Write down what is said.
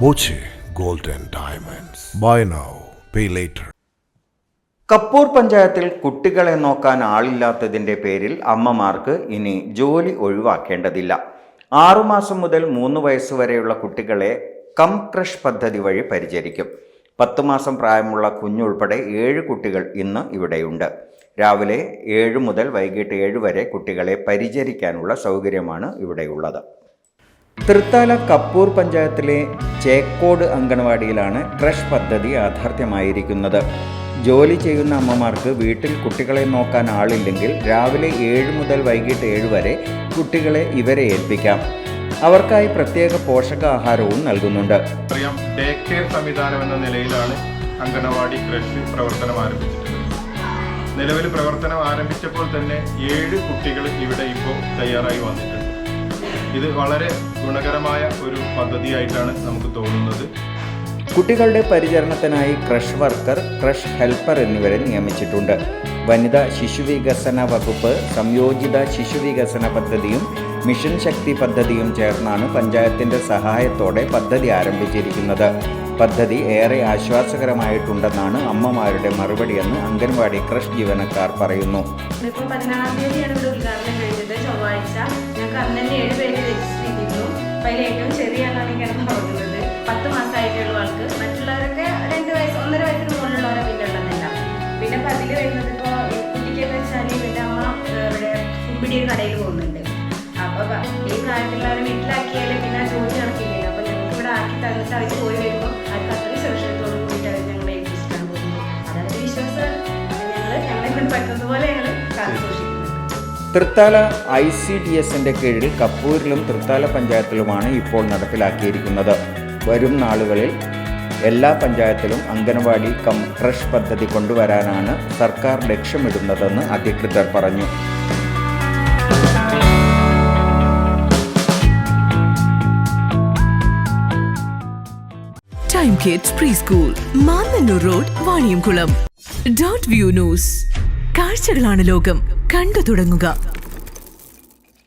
Boche gold and Diamonds. Buy now, pay later. Kappur പഞ്ചായത്തിൽ കുട്ടികളെ നോക്കാൻ ആളില്ലാത്തതിന്റെ പേരിൽ അമ്മമാർക്ക് ഇനി ജോലി ഒഴിവാക്കേണ്ടതില്ല ആറുമാസം മുതൽ മൂന്ന് വയസ്സുവരെയുള്ള കുട്ടികളെ കം ക്രഷ് പദ്ധതി വഴി പരിചരിക്കും പത്ത് മാസം പ്രായമുള്ള കുഞ്ഞുൾപ്പെടെ ഏഴ് കുട്ടികൾ ഇന്ന് ഇവിടെയുണ്ട് രാവിലെ ഏഴ് മുതൽ വൈകിട്ട് ഏഴ് വരെ കുട്ടികളെ പരിചരിക്കാനുള്ള സൗകര്യമാണ് ഇവിടെയുള്ളത് തൃത്താല കപ്പൂർ പഞ്ചായത്തിലെ ചേക്കോട് അങ്കണവാടിയിലാണ് ക്രഷ് പദ്ധതി യാഥാർത്ഥ്യമായിരിക്കുന്നത്. ജോലി ചെയ്യുന്ന അമ്മമാർക്ക് വീട്ടിൽ കുട്ടികളെ നോക്കാൻ ആളില്ലെങ്കിൽ രാവിലെ ഏഴ് മുതൽ വൈകിട്ട് ഏഴ് വരെ കുട്ടികളെ ഇവരെ ഏൽപ്പിക്കാം. അവർക്കായി പ്രത്യേക പോഷകാഹാരവും നൽകുന്നുണ്ട്. അറിയാം ഡേ കെയർ സംവിധാനം എന്ന നിലയിലാണ് അങ്കണവാടി ക്രഷ് പ്രവർത്തനം ആരംഭിച്ചിട്ടുള്ളത്. നിലവിൽ പ്രവർത്തനം ആരംഭിച്ചപ്പോൾ തന്നെ ഏഴ് കുട്ടികൾ ഇവിടെ ഇപ്പോൾ തയ്യാറായി വന്നിട്ടുണ്ട്. ഇത് വളരെ ഗുണകരമായ ഒരു പദ്ധതിയായിട്ടാണ് നമുക്ക് തോന്നുന്നത്. കുട്ടികളുടെ പരിചരണത്തിനായി ക്രഷ് വർക്കർ ക്രഷ് ഹെൽപ്പർ എന്നിവരെ നിയമിച്ചിട്ടുണ്ട്. വനിതാ ശിശുവികസന വകുപ്പ് സംയോജിത ശിശുവികസന പദ്ധതിയും മിഷൻ ശക്തി പദ്ധതിയും ചേർന്നാണ് പഞ്ചായത്തിന്റെ സഹായത്തോടെ പദ്ധതി ആരംഭിച്ചിരിക്കുന്നത്. പദ്ധതി ഏറെ ആശ്വാസകരമായിട്ടുണ്ടെന്നാണ് അമ്മമാരുടെ മറുപടിയെന്ന് അംഗൻവാടി ക്രഷ് ജീവനക്കാർ പറയുന്നു. ഇപ്പോൾ പതിനാറാം തീയതിയാണ് ഇവിടെ ഉദ്ഘാടനം. ആളാണ് എനിക്കാണ് തുടങ്ങുന്നത് പത്ത് മാസമായിട്ടുള്ള ആൾക്ക്. മറ്റുള്ളവരൊക്കെ രണ്ട് വയസ്സ് ഒന്നര വയസ്സിന് മുകളിലുള്ളവരെ പിന്നെ പിന്നെ ഇപ്പൊ വരുന്നത് കുട്ടിക്കെന്ന് അമ്മ ഇവിടെ കുമ്പിടി ഒരു കടയിൽ പോകുന്നുണ്ട്. അപ്പൊ പ- ഈ പ്രായത്തിലുള്ളവരെ വീട്ടിലാക്കിയാൽ പിന്നെ ജോലി നടക്കില്ലല്ലോ. അപ്പൊ ഞങ്ങൾക്ക് ഇവിടെ ആക്കി തന്നിട്ട് അവർ പോയി തൃത്താല ഐ സി ഡി എസിന്റെ കീഴിൽ കപ്പൂരിലും തൃത്താല പഞ്ചായത്തിലുമാണ് ഇപ്പോൾ നടപ്പിലാക്കിയിരിക്കുന്നത്. വരും നാളുകളിൽ എല്ലാ പഞ്ചായത്തിലും അംഗനവാടി കം ഫ്രഷ് പദ്ധതി കൊണ്ടുവരാനാണ് സർക്കാർ ലക്ഷ്യമിടുന്നതെന്ന് അധികൃതർ പറഞ്ഞു. Time kids preschool Mannanur road Vaniyamkulam dot view news കാഴ്ചകളാണ് ലോകം. കണ്ടു തുടങ്ങുക.